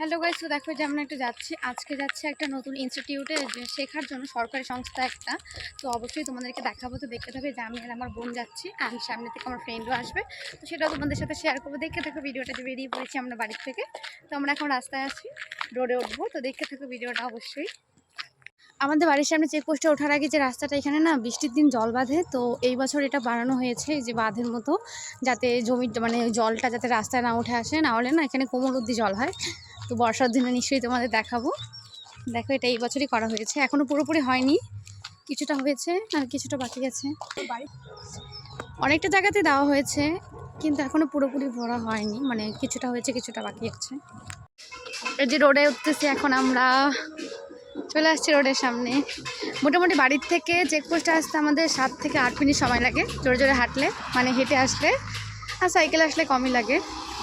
Hello guys তো দেখো যে আমরা একটু যাচ্ছি, আজকে যাচ্ছি একটা নতুন ইনস্টিটিউটে শেখার জন্য সরকারি সংস্থা একটা। তো অবশ্যই তোমাদেরকে দেখাবো, তো দেখতে থাকবে যে আমি আর আমার বোন যাচ্ছি অ্যান্ড সামনে থেকে আমার ফ্রেন্ডও আসবে। তো সেটাও তোমাদের সাথে শেয়ার করব। দেখতে থাকো ভিডিওটা যে বেরিয়ে পড়েছি আমরা বাড়ির থেকে। তো আমরা এখন রাস্তায় আছি রোডে উঠবো। তো দেখতে থাকো ভিডিওটা অবশ্যই। আমাদের বাড়ির সামনে চেকপোস্টে ওঠার আগে যে রাস্তাটা এখানে না বৃষ্টির দিন জল বাঁধে, তো এই বছর এটা বানানো হয়েছে যে বাঁধের মতো, যাতে জমির মানে জলটা যাতে রাস্তায় না উঠে আসে, না হলে না এখানে কোমর অব্দি জল হয়। তো বর্ষার দিনে নিশ্চয়ই তোমাদের দেখাবো। দেখো, এটা এই বছরই করা হয়েছে। এখনও পুরোপুরি হয়নি। কিছুটা হয়েছে আর কিছুটা বাকি আছে। অনেকটা জায়গাতে দেওয়া হয়েছে, কিন্তু এখনও পুরোপুরি ভরা হয়নি। মানে কিছুটা হয়েছে, কিছুটা বাকি আছে। এই যে রোডে উঠতেছি এখন আমরা। চলে আসছি রোডের সামনে। মোটামুটি বাড়ির থেকে চেকপোস্টে আসতে আমাদের সাত থেকে আট মিনিট সময় লাগে জোরে জোরে হাঁটলে মানে হেঁটে আসলে আর সাইকেলে আসলে কমই লাগে।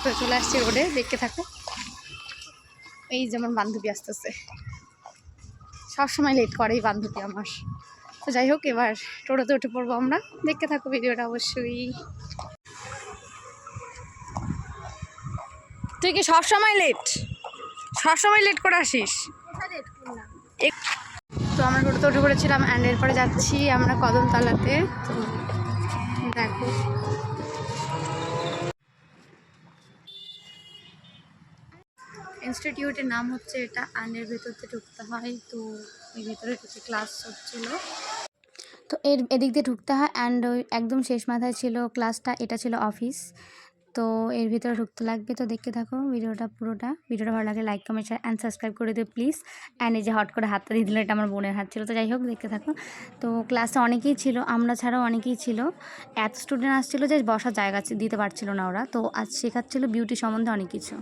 তো চলে আসছি রোডে, দেখতে থাকো। এই যেমন বান্ধবী আসতেছে। সবসময় লেট করে এই বান্ধবী আমার। তো যাই হোক, এবার টোটোতে উঠে পড়ব আমরা। দেখতে থাকো ভিডিওটা অবশ্যই। তুই কি সবসময় লেট সবসময় লেট করে আসিস? তো আমরা টোটোতে উঠে পড়েছিলাম অ্যান্ড এরপরে যাচ্ছি আমরা কদমতলাতে। দেখো ইনস্টিটিউটের নাম হচ্ছে এটা আন্ডের ভেতর দিয়ে ঢুকতে হয়, তো এই ভেতরে কিছু ক্লাস হচ্ছিল। তো এর এদিক দিয়ে ঢুকতে হয় অ্যান্ড ওই একদম শেষ মাথায় ছিল ক্লাসটা, এটা ছিল অফিস। তো এর ভিতরে ঢুকতে লাগবে, তো দেখতে থাকো ভিডিওটা পুরোটা। ভিডিওটা ভালো লাগে like comment share and subscribe করে দিও প্লিজ অ্যান্ড এই যে হট করে হাতটা দিয়ে দিল, এটা আমার বোনের হাত ছিল, তো যাই হোক, দেখতে থাকো। তো ক্লাসে অনেকেই ছিল, আমরা ছাড়াও অনেকেই ছিল। এত স্টুডেন্ট আসছিল যে বসার জায়গা দিতে পারছিল না ওরা, তো আজ শেখাচ্ছিল বিউটি সম্বন্ধে অনেক কিছু।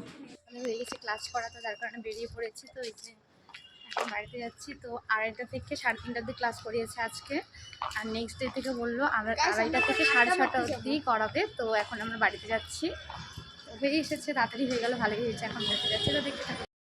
হয়ে গেছে ক্লাস করা তো যার কারণে বেরিয়ে পড়েছি তো এই যে এখন বাড়িতে যাচ্ছি। তো আড়াইটা থেকে সাড়ে তিনটা অব্দি ক্লাস করিয়েছে আজকে। আর নেক্সট ডে থেকে বলল আড়া- আড়াইটা থেকে সাড়ে ছটা অবধি করাবে। তো এখন আমরা বাড়িতে যাচ্ছি। বেরিয়ে হয়ে এসেছে তাড়াতাড়ি হয়ে গেল ভালোই হয়েছে এখন বাড়িতে যাচ্ছে। তো দেখতে